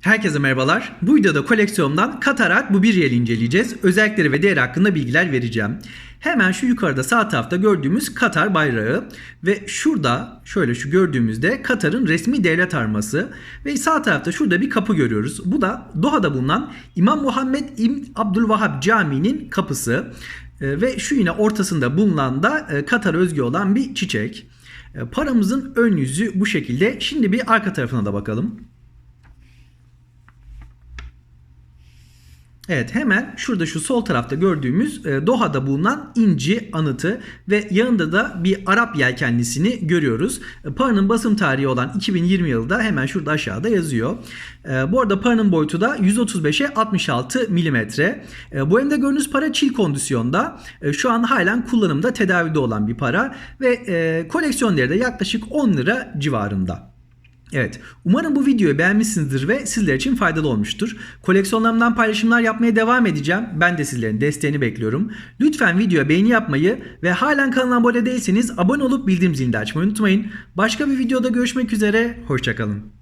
Herkese merhabalar. Bu videoda koleksiyonumdan Katarak bu bir yel inceleyeceğiz. Özellikleri ve değeri hakkında bilgiler vereceğim. Hemen şu yukarıda sağ tarafta gördüğümüz Katar bayrağı ve şurada şöyle şu gördüğümüzde Katar'ın resmi devlet arması ve sağ tarafta şurada bir kapı görüyoruz. Bu da Doha'da bulunan İmam Muhammed İbn Abdülvahhab Camii'nin kapısı Ee, ve şu yine ortasında bulunan da e, Katar özgü olan bir çiçek. E, Paramızın ön yüzü bu şekilde. Şimdi bir arka tarafına da bakalım. Evet hemen şurada şu sol tarafta gördüğümüz e, Doha'da bulunan inci anıtı ve yanında da bir Arap yelkenlisini görüyoruz. E, Paranın basım tarihi olan 2020 yılında hemen şurada aşağıda yazıyor. E, Bu arada paranın boyutu da 135'e 66 milimetre. Bu elimde gördüğünüz para çil kondisyonda. Şu an halen kullanımda tedavide olan bir para ve koleksiyon değeri de yaklaşık 10 lira civarında. Evet, umarım bu videoyu beğenmişsinizdir ve sizler için faydalı olmuştur. Koleksiyonlarımdan paylaşımlar yapmaya devam edeceğim. Ben de sizlerin desteğini bekliyorum. Lütfen videoya beğeni yapmayı ve halen kanala abone değilseniz abone olup bildirim zilini açmayı unutmayın. Başka bir videoda görüşmek üzere, hoşçakalın.